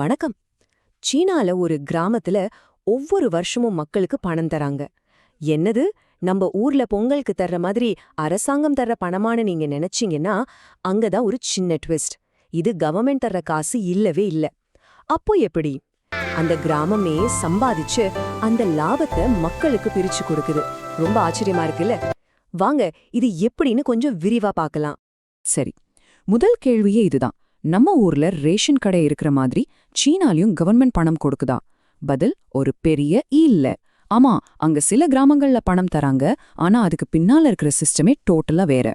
வணக்கம். சீனால ஒரு கிராமத்துல ஒவ்வொரு வருஷமும் மக்களுக்கு பணம் தராங்க. என்னது? நம்ம ஊர்ல பொங்கலுக்கு தர்ற மாதிரி அரசாங்கம் தர்ற பணமான்னு நீங்க நினைச்சீங்கன்னா அங்கதான் ஒரு சின்ன ட்விஸ்ட். இது கவர்மெண்ட் தர்ற காசு இல்லவே இல்ல. அப்போ எப்படி? அந்த கிராமமே சம்பாதிச்சு அந்த லாபத்தை மக்களுக்கு பிரிச்சு கொடுக்குது. ரொம்ப ஆச்சரியமா இருக்குல்ல? வாங்க இது எப்படின்னு கொஞ்சம் விரிவா பார்க்கலாம். சரி முதல் கேள்வியே இதுதான். நம்ம ஊர்ல ரேஷன் கடை இருக்கிற மாதிரி சீனாலயும் கவர்மெண்ட் பணம் கொடுக்குதா? பதில் ஒரு பெரிய இல்ல. ஆமா அங்க சில கிராமங்கள்ல பணம் தராங்க. ஆனா அதுக்கு பின்னால இருக்கிற சிஸ்டமே டோட்டலா வேற.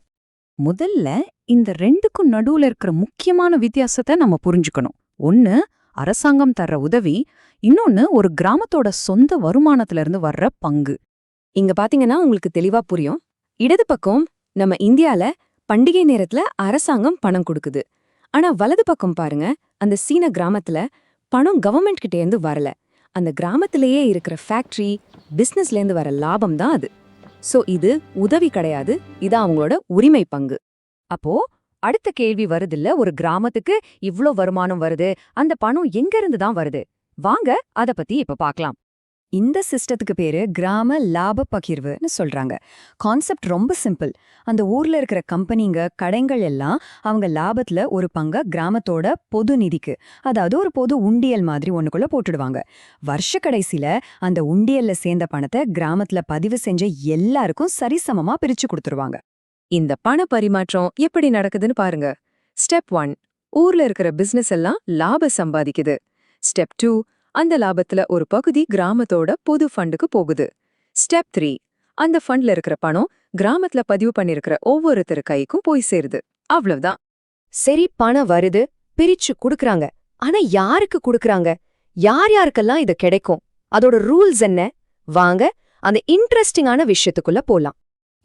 முதல்ல இந்த ரெண்டுக்கும் நடுவுல இருக்கிற முக்கியமான வித்தியாசத்தை நம்ம புரிஞ்சுக்கணும். ஒன்னு அரசாங்கம் தர்ற உதவி. இன்னொன்னு ஒரு கிராமத்தோட சொந்த வருமானத்துல இருந்து வர்ற பங்கு. இங்க பாத்தீங்கன்னா உங்களுக்கு தெளிவா புரியும். இடது பக்கம் நம்ம இந்தியால பண்டிகை நேரத்துல அரசாங்கம் பணம் கொடுக்குது. ஆனா வலது பக்கம் பாருங்க அந்த சீன கிராமத்துல பணம் கவர்மெண்ட் கிட்ட இருந்து வரல. அந்த கிராமத்திலேயே இருக்கிற ஃபேக்டரி பிசினஸ்ல இருந்து வர லாபம் தான் அது. சோ இது உதவி கிடையாது இது அவங்களோட உரிமை பங்கு. அப்போ அடுத்த கேள்வி வருதுல்ல ஒரு கிராமத்துக்கு இவ்ளோ வருமானம் வருது அந்த பணம் எங்க இருந்து தான் வருது? வாங்க அத பத்தி இப்ப பாக்கலாம். இந்த சிஸ்டத்துக்கு பேரு கிராம லாப பகிர்வுன்னு சொல்றாங்க. கான்செப்ட் ரொம்ப சிம்பிள். அந்த ஊர்ல இருக்கிற கம்பெனிங்க கடைகள் எல்லாம் அவங்க லாபத்துல ஒரு பங்க கிராமத்தோட பொது நிதிக்கு அதாவது ஒரு பொது உண்டியல் மாதிரி ஒண்ணுக்குள்ள போட்டுடுவாங்க. வருஷ கடைசியில அந்த உண்டியல்ல சேர்ந்த பணத்தை கிராமத்துல பதிவு செஞ்ச எல்லாருக்கும் சரிசமமா பிரிச்சு கொடுத்துருவாங்க. இந்த பண பரிமாற்றம் எப்படி நடக்குதுன்னு பாருங்க. ஸ்டெப் ஒன் ஊர்ல இருக்கிற பிசினஸ் எல்லாம் லாபம் சம்பாதிக்குது. ஸ்டெப் டூ அந்த லாபத்துல ஒரு பகுதி கிராமத்தோட பொது ஃபண்டுக்கு போகுது. Step three. அந்த ஃபண்ட்ல இருக்கிற பணம் கிராமத்துல பதிவு பண்ணிருக்கிற ஒவ்வொருத்தர் கைக்கும் போய் சேருது. அவ்வளவுதான். சரி பணம் வருது பிரிச்சு குடுக்கறாங்க. ஆனா யாருக்கு குடுக்கறாங்க? யார் யாருக்கெல்லாம் இது கிடைக்கும்? அதோட ரூல்ஸ் என்ன? வாங்க அந்த இன்ட்ரெஸ்டிங்கான விஷயத்துக்குள்ள போலாம்.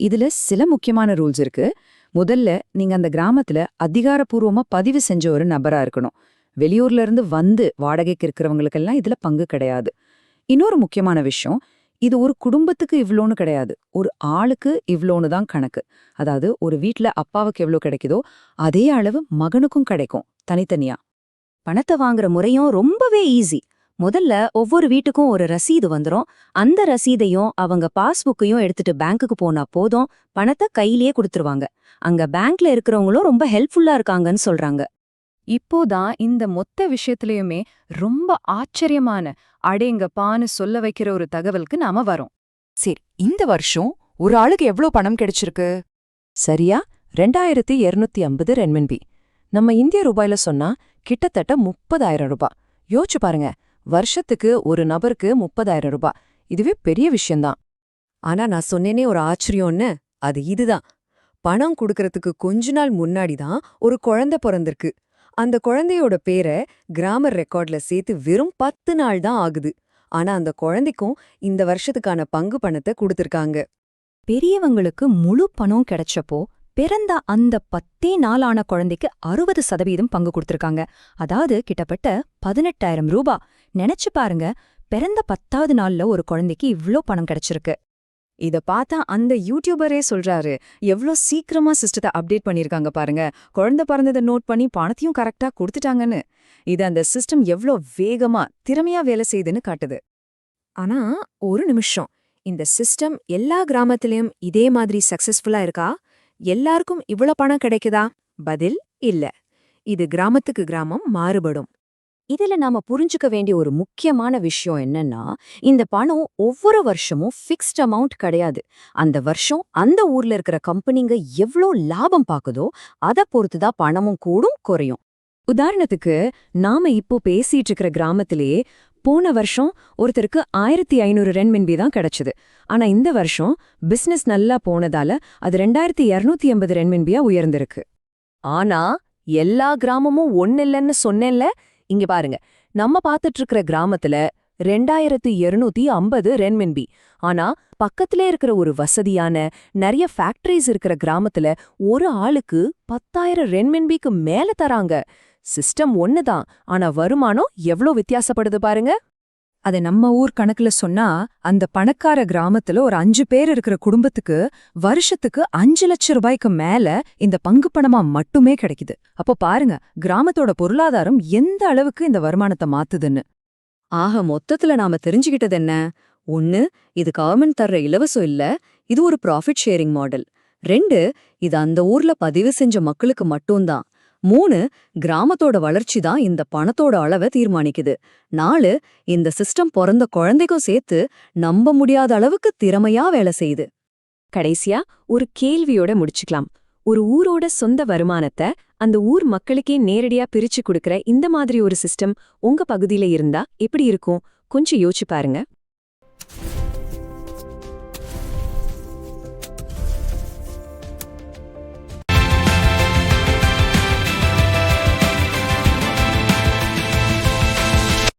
இதுல சில முக்கியமான ரூல்ஸ் இருக்கு. முதல்ல நீங்க அந்த கிராமத்துல அதிகாரப்பூர்வமா பதிவு செஞ்ச ஒரு நபரா இருக்கணும். வெளியூர்ல இருந்து வந்து வாடகைக்கு இருக்கிறவங்களுக்கெல்லாம் இதுல பங்கு கிடையாது. இன்னொரு முக்கியமான விஷயம் இது ஒரு குடும்பத்துக்கு இவ்வளோன்னு கிடையாது. ஒரு ஆளுக்கு இவ்வளோன்னு தான் கணக்கு. அதாவது ஒரு வீட்டில் அப்பாவுக்கு எவ்ளோ கிடைக்குதோ அதே அளவு மகனுக்கும் கிடைக்கும் தனித்தனியா. பணத்தை வாங்குற முறையும் ரொம்பவே ஈஸி முதல்ல ஒவ்வொரு வீட்டுக்கும் ஒரு ரசீது வந்துரும். அந்த ரசீதையும் அவங்க பாஸ்புக்கையும் எடுத்துட்டு பேங்க்குக்கு போனா போதும் பணத்தை கையிலேயே கொடுத்துருவாங்க. அங்க பேங்க்ல இருக்கிறவங்களும் ரொம்ப ஹெல்ப்ஃபுல்லா இருக்காங்கன்னு சொல்றாங்க. இப்போதான் இந்த மொத்த விஷயத்திலயுமே ரொம்ப ஆச்சரியமான அடேங்கப்பான்னு சொல்ல வைக்கிற ஒரு தகவலுக்கு நாம வரோம். சரி இந்த வருஷம் ஒரு ஆளுக்கு எவ்ளோ பணம் கிடைச்சிருக்கு? சரியா? ரெண்டாயிரத்தி இருநூத்தி ஐம்பது ரென்மின்பி. நம்ம இந்திய ரூபாயில சொன்னா கிட்டத்தட்ட முப்பதாயிரம் ரூபாய் யோசிச்சு பாருங்க வருஷத்துக்கு ஒரு நபருக்கு முப்பதாயிரம் ரூபாய் இதுவே பெரிய விஷயம்தான். ஆனா நான் சொன்னேனே ஒரு ஆச்சரியம்னு அது இதுதான். பணம் கொடுக்கறதுக்கு கொஞ்ச நாள் முன்னாடி தான் ஒரு குழந்தை பிறந்திருக்கு. அந்த குழந்தையோட பேரை கிராமர் ரெக்கார்ட்ல சேர்த்து வெறும் பத்து நாள் தான் ஆகுது. ஆனா அந்த குழந்தைக்கும் இந்த வருஷத்துக்கான பங்கு பணத்தை கொடுத்திருக்காங்க. பெரியவங்களுக்கு முழு பணம் கிடைச்சப்போ பிறந்த அந்த பத்தே நாளான குழந்தைக்கு அறுபது சதவீதம் பங்கு கொடுத்திருக்காங்க. அதாவது கிட்டத்தட்ட பதினெட்டாயிரம் ரூபா. நினைச்சு பாருங்க பிறந்த பத்தாவது நாள்ல ஒரு குழந்தைக்கு இவ்ளோ பணம் கிடைச்சிருக்கு. இத பார்த்தா அந்த யூடியூபரே சொல்றாரு எவ்ளோ சீக்கிரமா சிஸ்டத்தை அப்டேட் பண்ணிருக்காங்க பாருங்க. குழந்தை பிறந்ததை நோட் பண்ணி பணத்தையும் கரெக்டா கொடுத்துட்டாங்கன்னு. இது அந்த சிஸ்டம் எவ்ளோ வேகமா திறமையா வேலை செய்யுதுன்னு காட்டுது. ஆனா ஒரு நிமிஷம். இந்த சிஸ்டம் எல்லா கிராமத்திலயும் இதே மாதிரி சக்சஸ்ஃபுல்லா இருக்கா? எல்லாருக்கும் இவ்ளோ பணம் கிடைக்குதா? பதில் இல்ல. இது கிராமத்துக்கு கிராமம் மாறுபடும். இதுல நாம புரிஞ்சுக்க வேண்டிய ஒரு முக்கியமான விஷயம் என்னன்னா இந்த பணம் ஒவ்வொரு வருஷமும் ஃபிக்ஸ்ட் அமௌண்ட் கிடையாது. அந்த வருஷம் அந்த ஊர்ல இருக்கிற கம்பெனிங்க எவ்ளோ லாபம் பாக்குதோ அத பொறுத்துதான் பணமும் கூடும் குறையும். உதாரணத்துக்கு நாம இப்போ பேசிட்டு இருக்கிற கிராமத்திலேயே போன வருஷம் ஒருத்தருக்கு ஆயிரத்தி ஐநூறு ரென்மின்பி தான் கிடைச்சது. ஆனா இந்த வருஷம் பிசினஸ் நல்லா போனதால அது ரெண்டாயிரத்தி இருநூத்தி எண்பது ரென்மின்பியா உயர்ந்திருக்கு. ஆனா எல்லா கிராமமும் ஒன்னில்லன்னு சொன்னேன்ல இங்க பாருங்க. நம்ம பாத்துட்டு இருக்கிற கிராமத்துல ரெண்டாயிரத்து இருநூத்தி ஐம்பது ரென்மின்பி. ஆனா பக்கத்திலே இருக்கிற ஒரு வசதியான நிறைய ஃபேக்டரிஸ் இருக்கிற கிராமத்துல ஒரு ஆளுக்கு பத்தாயிரம் ரென்மின்பிக்கு மேல தராங்க. சிஸ்டம் ஒண்ணுதான் ஆனா வருமானம் எவ்ளோ வித்தியாசப்படுது பாருங்க. அதை நம்ம ஊர் கணக்குல சொன்னா அந்த பணக்கார கிராமத்துல ஒரு அஞ்சு பேர் இருக்கிற குடும்பத்துக்கு வருஷத்துக்கு அஞ்சு லட்சம் ரூபாய்க்கு மேல இந்த பங்கு பணமா மட்டுமே கிடைக்குது. அப்போ பாருங்க கிராமத்தோட பொருளாதாரம் எந்த அளவுக்கு இந்த வருமானத்தை மாத்துதுன்னு. ஆக மொத்தத்துல நாம தெரிஞ்சுக்கிட்டது என்ன? ஒன்னு இது கவர்மெண்ட் தர்ற இலவசம் இல்ல இது ஒரு ப்ராஃபிட் ஷேரிங் மாடல் ரெண்டு இது அந்த ஊர்ல பதிவு செஞ்ச மக்களுக்கு மட்டும்தான். மூணு கிராமத்தோட வளர்ச்சி தான் இந்த பணத்தோட அளவை தீர்மானிக்குது. நாலு இந்த சிஸ்டம் பிறந்த குழந்தைக்கும் சேர்த்து நம்ப முடியாத அளவுக்கு திறமையா வேலை செய்யுது. கடைசியா ஒரு கேள்வியோட முடிச்சுக்கலாம். ஒரு ஊரோட சொந்த வருமானத்தை அந்த ஊர் மக்களுக்கே நேரடியா பிரிச்சு கொடுக்கற இந்த மாதிரி ஒரு சிஸ்டம் உங்க பகுதியில இருந்தா எப்படி இருக்கும்? கொஞ்சம் யோசிச்சு பாருங்க.